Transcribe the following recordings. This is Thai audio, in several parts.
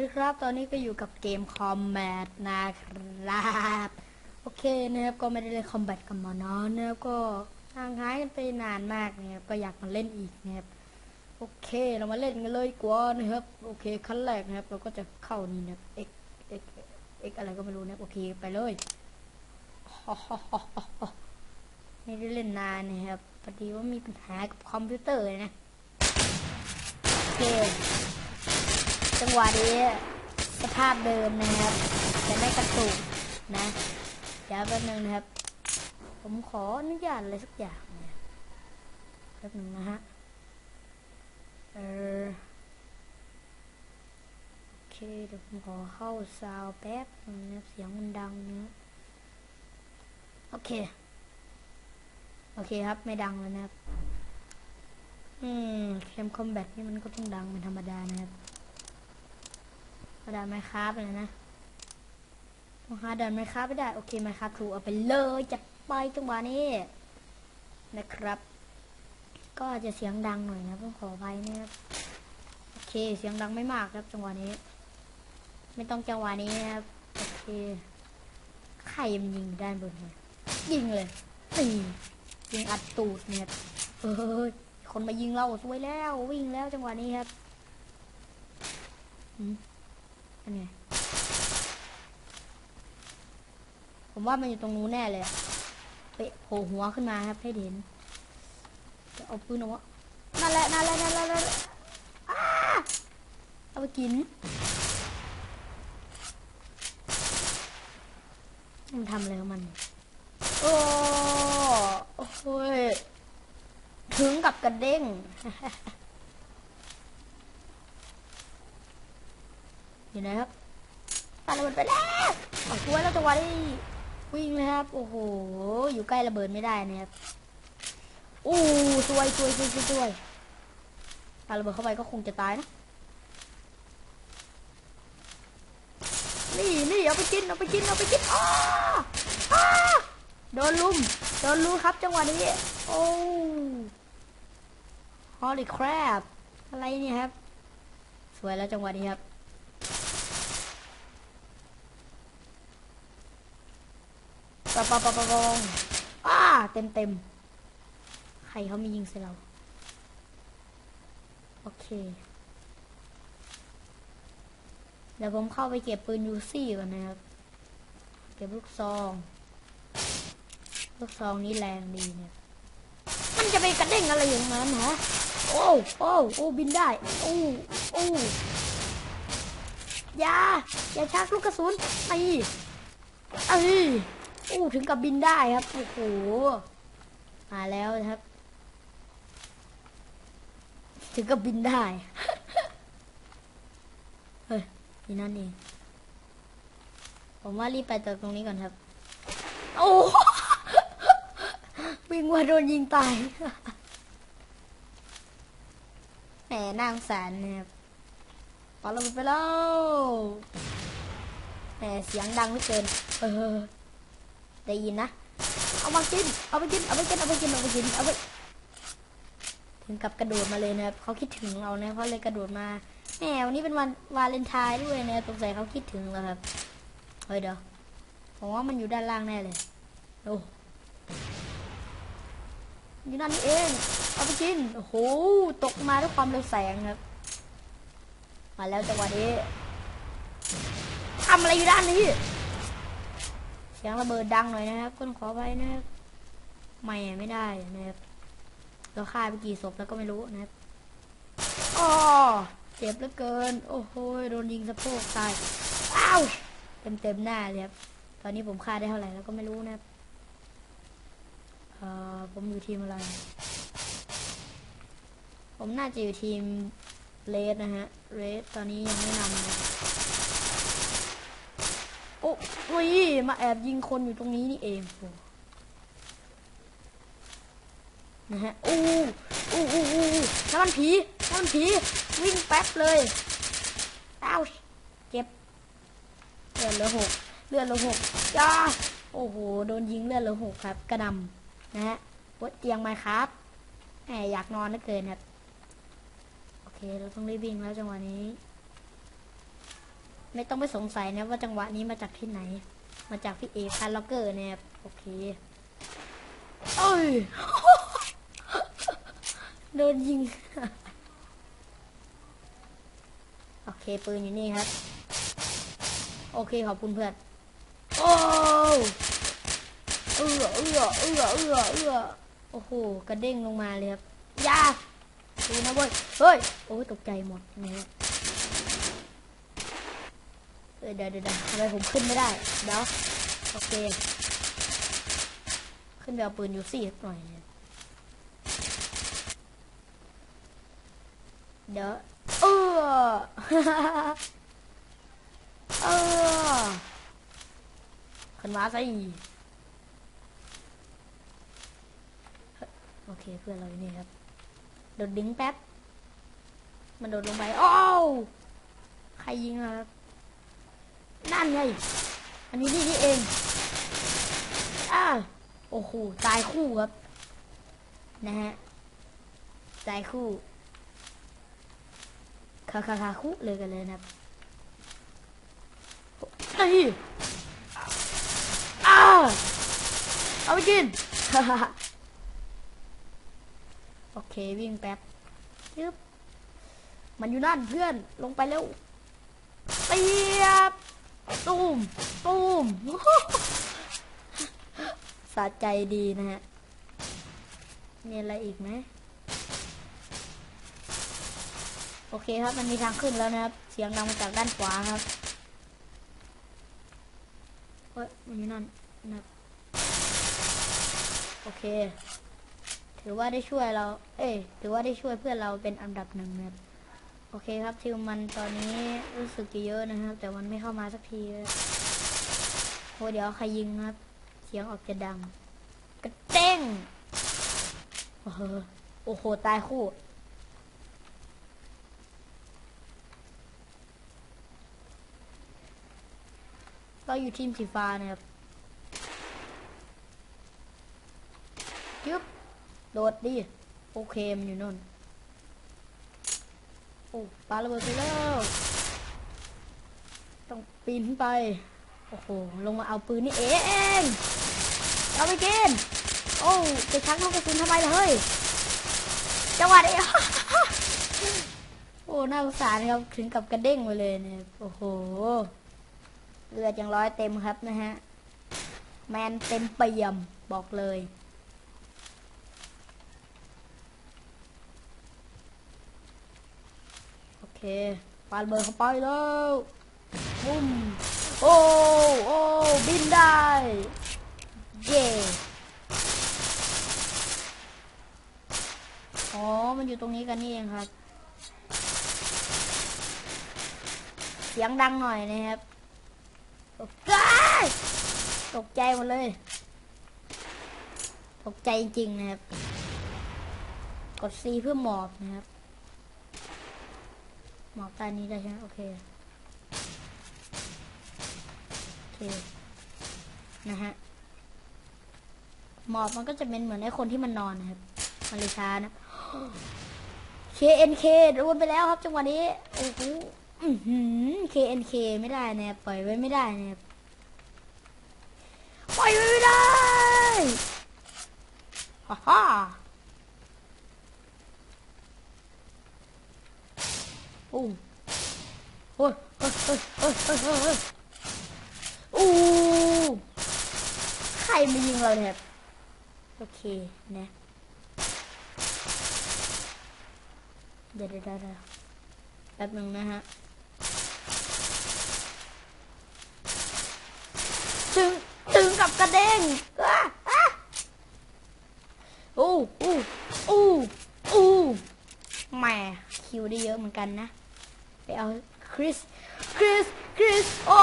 ดีครับ ตอนนี้ก็อยู่กับเกมคอมแบทนะครับ โอเคนะครับก็ไม่ได้เล่นคอมแบทกันมานานนะครับก็ห่างหายกันไปนานมากนะครับก็อยากมาเล่นอีกนะครับโอเคเรามาเล่นกันเลยกว่านะครับ โอเคขั้นแรกนะครับ เราก็จะเข้านี่นะครับ x x x อะไรก็ไม่รู้นะโอเคไปเลยไม่ได้เล่นนานนะครับพอดีว่ามีปัญหากับคอมพิวเตอร์นะโอเค จังหวะนี้สภาพเดิมนะครับ จะไม่กระตุกนะเดี๋ยวแป๊บนึงนะครับ ผมขออนุญาตอะไรสักอย่างเนี่ยแป๊บนึงนะฮะเออโอเคเดี๋ยวผมขอเข้าซาวแป๊บนึงนะเสียงมันดังนะโอเค โอเคครับไม่ดังแล้วนะครับ อืมเคมคอมแบทนี่มันก็ต้องดังเป็นธรรมดานะครับ กระดานไมครับเลยนะต้องหาดันไมครับไม่ได้โอเคไมครับถูกเอาไปเลยจัดไปจังหวะนี้นะครับ ก็อาจจะเสียงดังหน่อยนะต้องขออภัยนะครับโอเคเสียงดังไม่มากครับจังหวะนี้ ไม่ต้องจังหวะนี้นะครับโอเคใครมันยิงด้านบนเนี่ยยิงเลยนี่ยิงอัดตูดเนี่ยเฮ้ยคนมายิงเราสวยแล้ววิ่งแล้วจังหวะนี้ครับ นไง ผมว่ามันอยู่ตรงนู้นแน่เลยเฮ้ยโผล่หัวขึ้นมาครับให้เห็นจะเอาปืนออกมานั่นแหละนั่นแหละนั่นแหละนั่นแหละเอาไปกินมันทำอะไรของมัน โอ้โอ้ย ถึงกับกระเด้ง อยู่ไหนครับปาระเบิดไปแล้วเอาตัวแล้วจังหวะนี้วิ่งเลยครับ โอ้โห อยู่ใกล้ระเบิดไม่ได้นะครับอู้สวยสวยสวยสวยสวยปาระเบิดเข้าไปก็คงจะตายนะ นี่นี่เอาไปกินเอาไปกินเอาไปกินอ้าอ้าโดนลุมโดนลุมครับจังหวะนี้ โอ้ฮอลลี่ครบอะไรเนี่ยครับ สวยแล้วจังหวะนี้ครับ ปะปะปะปะปะอ้าเต็มเต็มใครเขามียิงใส่เรา โอเค เดี๋ยวผมเข้าไปเก็บปืนยูซี่ก่อนนะครับ เก็บลูกซอง ลูกซองนี้แรงดีเนี่ย มันจะไปกระเด้งอะไรอย่างนั้นฮะโอ้โอ้โอ้บินได้โอ้โอ้อย่าอย่าชักลูกกระสุนไอ้เอ้ย อ้ถึงกับบินได้ครับ โอ้โห มาแล้วนะครับ ถึงกับบินได้ เฮ้ยนี่นั่นเอง ผมว่ารีบไปจากตรงนี้ก่อนครับ โอ้วิ่งว่าโดนยิงตาย แหมนางสนเนี่ยครับปาระเบิดไปแล้วแหมเสียงดังเหลือเกิน เออ ได้ยินนะ เอามากิน เอาไปกิน เอาไปกิน เอาไปกิน เอาไปกิน เอาไป ถึงกับกระโดดมาเลยนะครับเขาคิดถึงเรานะเขาะเลยกระโดดมาแหมวันนี้เป็นวันวาเลนไทน์ด้วยนะสงสัยเขาคิดถึงเราครับ เฮ้ยเดี๋ยวผมว่ามันอยู่ด้านล่างแน่เลยโอ้อยู่นั่นเอง เอาไปกิน โอ้โห ตกมาด้วยความเร็วแสงครับ มาแล้วจังหวะนี้ทำอะไรอยู่ด้านนี้ สียงระเบิดดังหน่อยนะครับก็ขอไปนะครับไม่ไม่ได้นะครับเราฆ่าไปกี่ศพแล้วก็ไม่รู้นะครับอ๋อเจ็บเหลือเกิน โอ้โหโดนยิงสะโพกตายอ้าวเต็มเต็มหน้าเลยครับตอนนี้ผมฆ่าได้เท่าไหร่แล้วก็ไม่รู้นะครับเอ่อผมอยู่ทีมอะไร ผมน่าจะอยู่ทีมเลดนะฮะเรดตอนนี้ยังไม่นำนะ โอ้อุ้ยมาแอบยิงคนอยู่ตรงนี้นี่เองนะฮะอู้อู้อู้อู้อู้น้ำมันผีน้ำมันผีวิ่งแป๊บเลยอ้าวเจ็บเลือดเหลือหกเลือดเหลือหกจ้าโอ้โหโดนยิงเลือดเหลือหกครับ กระหนำนะฮะปวดเตียงไหมครับแหมอยากนอนเหลือเกินครับโอเคเราต้องรีบวิ่งแล้วจังหวะนี้ ไม่ต้องไปสงสัยนะว่าจังหวะนี้มาจากที่ไหน มาจากพี่เอกคาร์ล็อกเกอร์เนี่ยโอเคเอ้ยโดนยิง โอเคปืนอยู่นี่ครับ โอเคขอบคุณเพื่อน โอ้เอือเอือเอือเอือเอือโอ้โหกระเด้งลงมาเลยครับยาดูนะเว้ย เฮ้ย โอ้ตกใจหมดนะฮะ เออเดี๋ยวเดี๋ยวทำไมผมขึ้นไม่ได้ เดี๋ยว โอเค ขึ้นไปเอาปืนยูซี่หน่อย เดี๋ยวเออเออขึ้นมาสิโอเคเพื่อนเราอยู่นี่ครับ โดดดึงแป๊บ มันโดดลงไป โอ้วใครยิงครับ นั่นไง อันนี้นี่นี่เองอ้าโอ้โห ตายคู่ครับ นะฮะ ตายคู่คาคาคาคู่เลยกันเลยนะครับนี่อ้าเอาไปกิน โอเควิ่งแป๊บยึบมันอยู่นั่นเพื่อนลงไปเร็วเตียบ ตูมตูมสะใจดีนะฮะมีอะไรอีกไหมโอเคครับมันมีทางขึ้นแล้วนะครับ เสียงดังมาจากด้านขวาครับเฮ้ยมันอยู่นั่นนะโอเค ถือว่าได้ช่วยเรา เอ้ยถือว่าได้ช่วยเพื่อนเราเป็นอันดับหนึ่งนะครับ โอเคครับทีมมันตอนนี้รู้สึกเยอะนะครับ แต่มันไม่เข้ามาสักทีเลยโอ้เดี๋ยวใครยิงครับ เสียงออกจะดัง กระเด้งโอ้โหโอ้โหตายคู่เราอยู่ทีมสีฟ้านะครับยึบโดดดิ โอเคมันอยู่นู่น อ้ปาระเบิดไปแล้วต้องปีนขึ้นไป โอ้โห ลงมาเอาปืนนี่เอง เอาไปกิน โอ้จะชักลูกกระสุนทำไมล่ะเฮ้ย จังหวะนี้โอ้ น่าสงสารครับ ถึงกับกระเด้งไปเลยเนี่ย โอ้โห เลือดยังร้อยเต็มครับนะฮะ แมนเต็มเปี่ยม บอกเลย โอเค ปาระเบิดเข้าไปแล้วบุ้มโอ้โอ้บินได้เย่อ๋อ มันอยู่ตรงนี้กันนี่เองครับ เสียงดังหน่อยนะครับตกใจตกใจหมดเลย ตกใจจริงนะครับ กด C เพื่อหมอบนะครับ หมอบใต้นี้ได้ใช่ไหมโอเค โอเค นะฮะ หมอบมันก็จะเป็นเหมือนไอ้คนที่มันนอนนะครับ มันเลยช้านะ KNK รวนไปแล้วครับจังหวะนี้ โอ้โห KNK ไม่ได้นะปล่อยไว้ไม่ได้นะปล่อยไว้ไม่ได้ฮ่าฮ่า อ้โอ้ยเฮ้ยเฮ้ยเฮ้ยเฮ้ยเฮ้ยเฮ้ยโอ้ใครมายิงเราเนี่ยโอเคนะเดี๋ยวเดี๋ยวเดี๋ยวแป๊บหนึ่งนะฮะถึงถึงกับกระเด้งอ้าอ้าอู้อู้อู้อู้แหมคิวได้เยอะเหมือนกันนะ ไปเอาคริส คริส คริส โอ้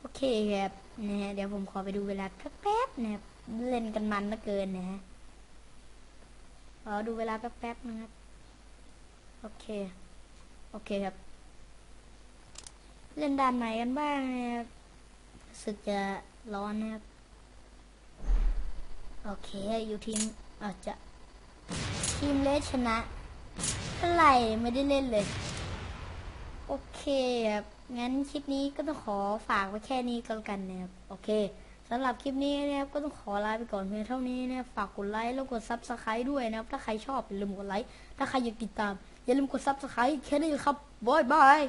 โอเคครับนะฮะเดี๋ยวผมขอไปดูเวลาแป๊บๆนะครับเล่นกันมันเหลือเกินนะฮะขอดูเวลาแป๊บๆนะครับ โอเค โอเคครับ เล่นด่านไหนกันบ้างนะครับรู้สึกจะร้อนนะครับ โอเค อยู่ทีมอาจจะทีมเลสชนะ เท่าไหร่ไม่ได้เล่นเลย โอเคครับ งั้นคลิปนี้ก็ต้องขอฝากไว้แค่นี้ก็แล้วกันนะครับ โอเคสำหรับคลิปนี้นะครับก็ต้องขอลาไปก่อนเพียงเท่านี้นะฝากกดไลค์แล้วกดซับสไครต์ด้วยนะครับ ถ้าใครชอบอย่าลืมกดไลค์ ถ้าใครอยากติดตาม อย่าลืมกดซับสไครต์แค่นี้ครับบายบาย